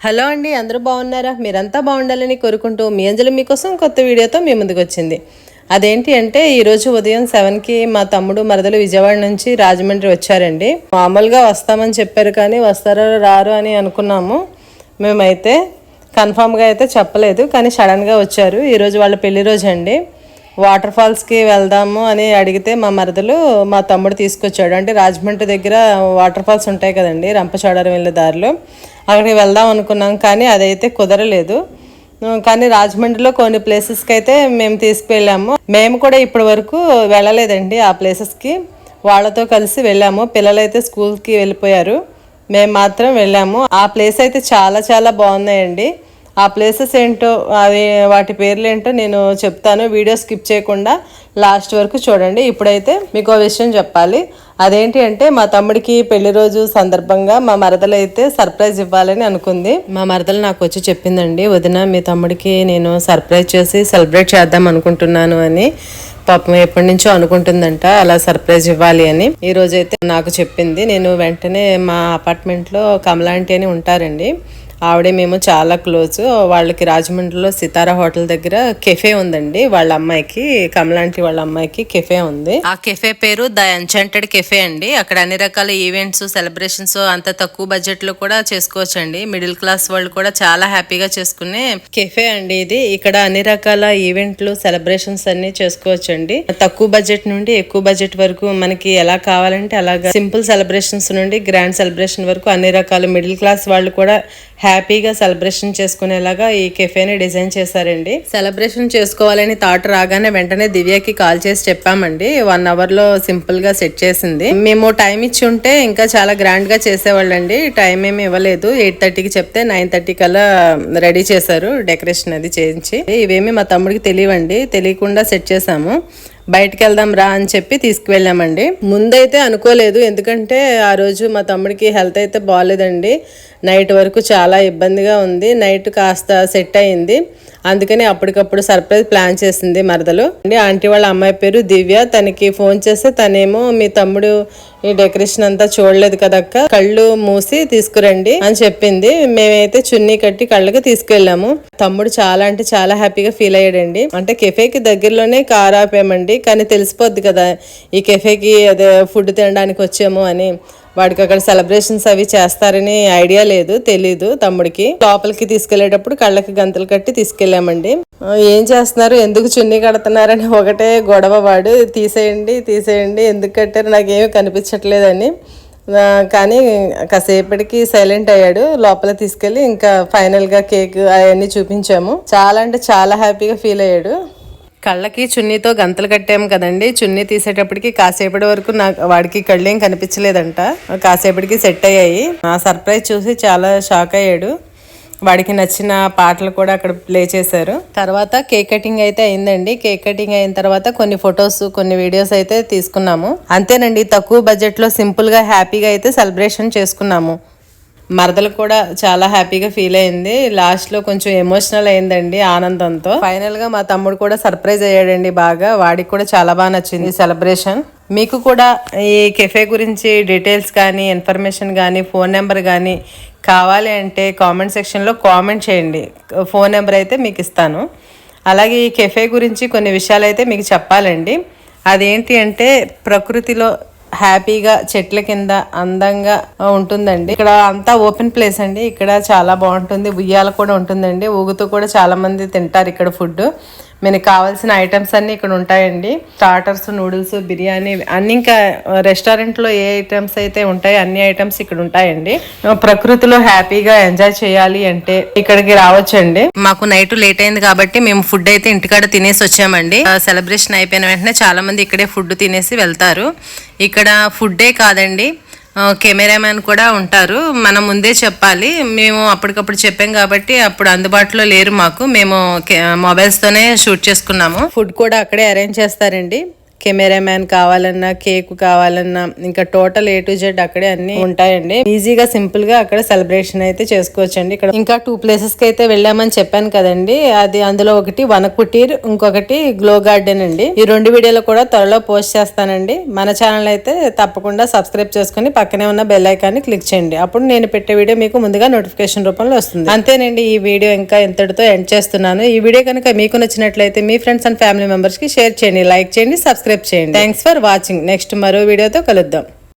Hello అండి అందరూ బాగున్నారా? మీరంతా బాగుండాలని కోరుకుంటూ మీ అంజలి మీకోసం కొత్త వీడియోతో మీ ముందుకు వచ్చింది. అదేంటి అంటే ఈరోజు ఉదయం సెవెన్కి మా తమ్ముడు మరదలు విజయవాడ నుంచి రాజమండ్రి వచ్చారండి. మామూలుగా వస్తామని చెప్పారు కానీ వస్తారో రారు అని అనుకున్నాము. మేమైతే కన్ఫామ్గా అయితే చెప్పలేదు కానీ సడన్గా వచ్చారు. ఈరోజు వాళ్ళ పెళ్ళి రోజు అండి. వాటర్ ఫాల్స్కి వెళ్దాము అని అడిగితే మా మరదలు మా తమ్ముడు తీసుకొచ్చాడు. అంటే రాజమండ్రి దగ్గర వాటర్ ఫాల్స్ ఉంటాయి కదండి రంపచోడవరం వెళ్ళే దారిలో. అక్కడికి వెళ్దాం అనుకున్నాం కానీ అదైతే కుదరలేదు. కానీ రాజమండ్రిలో కొన్ని ప్లేసెస్కి అయితే మేము తీసుకువెళ్ళాము మేము కూడా ఇప్పటి వరకు వెళ్ళలేదండి ఆ ప్లేసెస్కి. వాళ్ళతో కలిసి వెళ్ళాము. పిల్లలైతే స్కూల్కి వెళ్ళిపోయారు. మేము మాత్రం వెళ్ళాము. ఆ ప్లేస్ అయితే చాలా చాలా బాగున్నాయండి. ఆ ప్లేసెస్ ఏంటో అది వాటి పేర్లు ఏంటో నేను చెప్తాను. వీడియో స్కిప్ చేయకుండా లాస్ట్ వరకు చూడండి. ఇప్పుడైతే మీకు ఒక విషయం చెప్పాలి. అదేంటి అంటే మా తమ్ముడికి పెళ్ళి రోజు సందర్భంగా మా మరదలు అయితే సర్ప్రైజ్ ఇవ్వాలని అనుకుంది. మా మరదలు నాకు వచ్చి చెప్పిందండి వదిన మీ తమ్ముడికి నేను సర్ప్రైజ్ చేసి సెలబ్రేట్ చేద్దాం అనుకుంటున్నాను అని. పాపం ఎప్పటి నుంచో అనుకుంటుందంట అలా సర్ప్రైజ్ ఇవ్వాలి అని. ఈ రోజైతే అయితే నాకు చెప్పింది. నేను వెంటనే మా అపార్ట్మెంట్లో కమలాంటి అని ఉంటారండి. ఆవిడే మేము చాలా క్లోజ్. వాళ్ళకి రాజమండ్రిలో సితారా హోటల్ దగ్గర కెఫే ఉందండి. వాళ్ళ అమ్మాయికి కమలాంటి వాళ్ళ అమ్మాయికి కెఫే ఉంది. ఆ కెఫే పేరు ద ఎన్చాంటెడ్ కెఫే అండి. అక్కడ అన్ని రకాల ఈవెంట్స్ సెలబ్రేషన్స్ అంత తక్కువ బడ్జెట్లో కూడా చేసుకోవచ్చండి. మిడిల్ క్లాస్ వాళ్ళు కూడా చాలా హ్యాపీగా చేసుకునే కెఫే అండి ఇది. ఇక్కడ అన్ని రకాల ఈవెంట్లు సెలబ్రేషన్స్ అన్ని చేసుకోవచ్చండి. తక్కువ బడ్జెట్ నుండి ఎక్కువ బడ్జెట్ వరకు మనకి ఎలా కావాలంటే అలాగా సింపుల్ సెలబ్రేషన్స్ నుండి గ్రాండ్ సెలబ్రేషన్ వరకు అన్ని రకాల మిడిల్ క్లాస్ వాళ్ళు కూడా హ్యాపీగా సెలబ్రేషన్ చేసుకునేలాగా ఈ కెఫేని డిజైన్ చేశారండి. సెలబ్రేషన్ చేసుకోవాలని థాట్ రాగానే వెంటనే దివ్యకి కాల్ చేసి చెప్పామండి. వన్ అవర్లో సింపుల్గా సెట్ చేసింది. మేము టైం ఇచ్చి ఉంటే ఇంకా చాలా గ్రాండ్గా చేసేవాళ్ళండి. టైం ఏమి ఇవ్వలేదు. ఎయిట్ థర్టీకి చెప్తే నైన్ థర్టీ కల్లా రెడీ చేశారు. డెకరేషన్ అది చేయించి. ఇవేమి మా తమ్ముడికి తెలియవండి. తెలియకుండా సెట్ చేసాము బయటికి వెళ్దాం రా అని చెప్పి తీసుకువెళ్ళామండి. ముందైతే అనుకోలేదు. ఎందుకంటే ఆ రోజు మా తమ్ముడికి హెల్త్ అయితే బాగాలేదండి నైట్ వరకు చాలా ఇబ్బందిగా ఉంది. నైట్ కాస్త సెట్ అయింది. అందుకని అప్పటికప్పుడు సర్ప్రైజ్ ప్లాన్ చేసింది మరదలు. అండి ఆంటీ వాళ్ళ అమ్మాయి పేరు దివ్య. తనకి ఫోన్ చేస్తే తనేమో మీ తమ్ముడు ఈ డెకరేషన్ అంతా చూడలేదు కదక్క. కళ్ళు మూసి తీసుకురండి అని చెప్పింది. మేమైతే చున్నీ కట్టి కళ్ళకి తీసుకెళ్ళాము. తమ్ముడు చాలా అంటే చాలా హ్యాపీగా ఫీల్ అయ్యాడండి. అంటే కెఫేకి దగ్గరలోనే కార్ ఆపామండి. కానీ తెలిసిపోద్ది కదా ఈ కెఫేకి అదే ఫుడ్ తినడానికి వచ్చాము అని. వాడికి అక్కడ సెలబ్రేషన్స్ అవి చేస్తారని ఐడియా లేదు తెలీదు తమ్ముడికి. లోపలికి తీసుకెళ్ళేటప్పుడు కళ్ళకి గంతలు కట్టి తీసుకెళ్ళామండి. ఏం చేస్తున్నారు? ఎందుకు చున్నీ కడుతున్నారని ఒకటే గొడవ వాడు. తీసేయండి తీసేయండి ఎందుకు కట్టారు? నాకేమీ కనిపించట్లేదని. కానీ కాసేపటికి సైలెంట్ అయ్యాడు. లోపల తీసుకెళ్ళి ఇంకా ఫైనల్గా కేక్ అవన్నీ చూపించాము. చాలా అంటే చాలా హ్యాపీగా ఫీల్ అయ్యాడు. కళ్ళకి చున్నీతో గంతలు కట్టాము కదండి. చున్నీ తీసేటప్పటికి కాసేపటి వరకు నాకు వాడికి కళ్ళేం కనిపించలేదంట. కాసేపటికి సెట్ అయ్యాయి. ఆ సర్ప్రైజ్ చూసి చాలా షాక్ అయ్యాడు. వాడికి నచ్చిన పాటలు కూడా అక్కడ ప్లే చేశారు. తర్వాత కేక్ కటింగ్ అయితే అయిందండి. కేక్ కటింగ్ అయిన తర్వాత కొన్ని ఫొటోస్ కొన్ని వీడియోస్ అయితే తీసుకున్నాము. అంతేనండి తక్కువ బడ్జెట్లో సింపుల్గా హ్యాపీగా అయితే సెలబ్రేషన్ చేసుకున్నాము. మరదలు కూడా చాలా హ్యాపీగా ఫీల్ అయింది. లాస్ట్లో కొంచెం ఎమోషనల్ అయిందండి ఆనందంతో. ఫైనల్గా మా తమ్ముడు కూడా సర్ప్రైజ్ అయ్యాడండి బాగా. వాడికి కూడా చాలా బాగా నచ్చింది సెలబ్రేషన్ మీకు కూడా ఈ కెఫే గురించి డీటెయిల్స్ కానీ ఇన్ఫర్మేషన్ కానీ ఫోన్ నెంబర్ కానీ కావాలి అంటే కామెంట్ సెక్షన్లో కామెంట్ చేయండి. ఫోన్ నెంబర్ అయితే మీకు ఇస్తాను. అలాగే ఈ కెఫే గురించి కొన్ని విషయాలు అయితే మీకు చెప్పాలండి. అదేంటి అంటే ప్రకృతిలో హ్యాపీగా చెట్ల కింద అందంగా ఉంటుందండి. ఇక్కడ అంతా ఓపెన్ ప్లేస్ అండి. ఇక్కడ చాలా బాగుంటుంది. ఉయ్యాల కూడా ఉంటుందండి. ఊగుతూ కూడా చాలా మంది తింటారు ఇక్కడ ఫుడ్ మనకి కావాల్సిన ఐటమ్స్ అన్ని ఇక్కడ ఉంటాయండి. స్టార్టర్స్ నూడిల్స్ బిర్యానీ అన్ని ఇంకా రెస్టారెంట్లో ఏ ఐటమ్స్ అయితే ఉంటాయో అన్ని ఐటమ్స్ ఇక్కడ ఉంటాయండి. ప్రకృతిలో హ్యాపీగా ఎంజాయ్ చేయాలి అంటే ఇక్కడికి రావచ్చండి. మాకు నైట్ లేట్ అయింది కాబట్టి మేము ఫుడ్ అయితే ఇంటికాడ తినేసి వచ్చామండి. సెలబ్రేషన్ అయిపోయిన వెంటనే చాలా మంది ఇక్కడే ఫుడ్ తినేసి వెళ్తారు. ఇక్కడ ఫుడ్డే కాదండి. కెమెరామ్యాన్ కూడా ఉంటారు. మనం ముందే చెప్పాలి. మేము అప్పటికప్పుడు చెప్పాం కాబట్టి అప్పుడు అందుబాటులో లేరు మాకు. మేము మొబైల్స్తోనే షూట్ చేసుకున్నాము. ఫుడ్ కూడా అక్కడే అరేంజ్ చేస్తారండి. కెమెరామ్యాన్ కావాలన్నా కేక్ కావాలన్నా ఇంకా టోటల్ ఏ టు జెడ్ అక్కడే అన్ని ఉంటాయండి. ఈజీగా సింపుల్గా అక్కడ సెలబ్రేషన్ అయితే చేసుకోవచ్చండి. ఇక్కడ ఇంకా టూ ప్లేసెస్కి అయితే వెళ్ళామని చెప్పాను కదండి. అది అందులో ఒకటి వనకుటీర్ ఇంకొకటి గ్లో గార్డెన్ అండి. ఈ రెండు వీడియోలు కూడా త్వరలో పోస్ట్ చేస్తానండి. మన ఛానల్ అయితే తప్పకుండా సబ్స్క్రైబ్ చేసుకుని పక్కనే ఉన్న బెల్ ఐకాన్ని క్లిక్ చేయండి. అప్పుడు నేను పెట్టే వీడియో మీకు ముందుగా నోటిఫికేషన్ రూపంలో వస్తుంది. అంతేనండి ఈ వీడియో ఇంకా ఇంతటితో ఎండ్ చేస్తున్నాను. ఈ వీడియో కనుక మీకు నచ్చినట్లయితే మీ ఫ్రెండ్స్ అండ్ ఫ్యామిలీ మెంబర్స్కి షేర్ చేయండి లైక్ చేయండి సబ్స్క్రైబ్ చేయండి. థ్యాంక్స్ ఫర్ వాచింగ్ నెక్స్ట్ మరో వీడియోతో కలుద్దాం.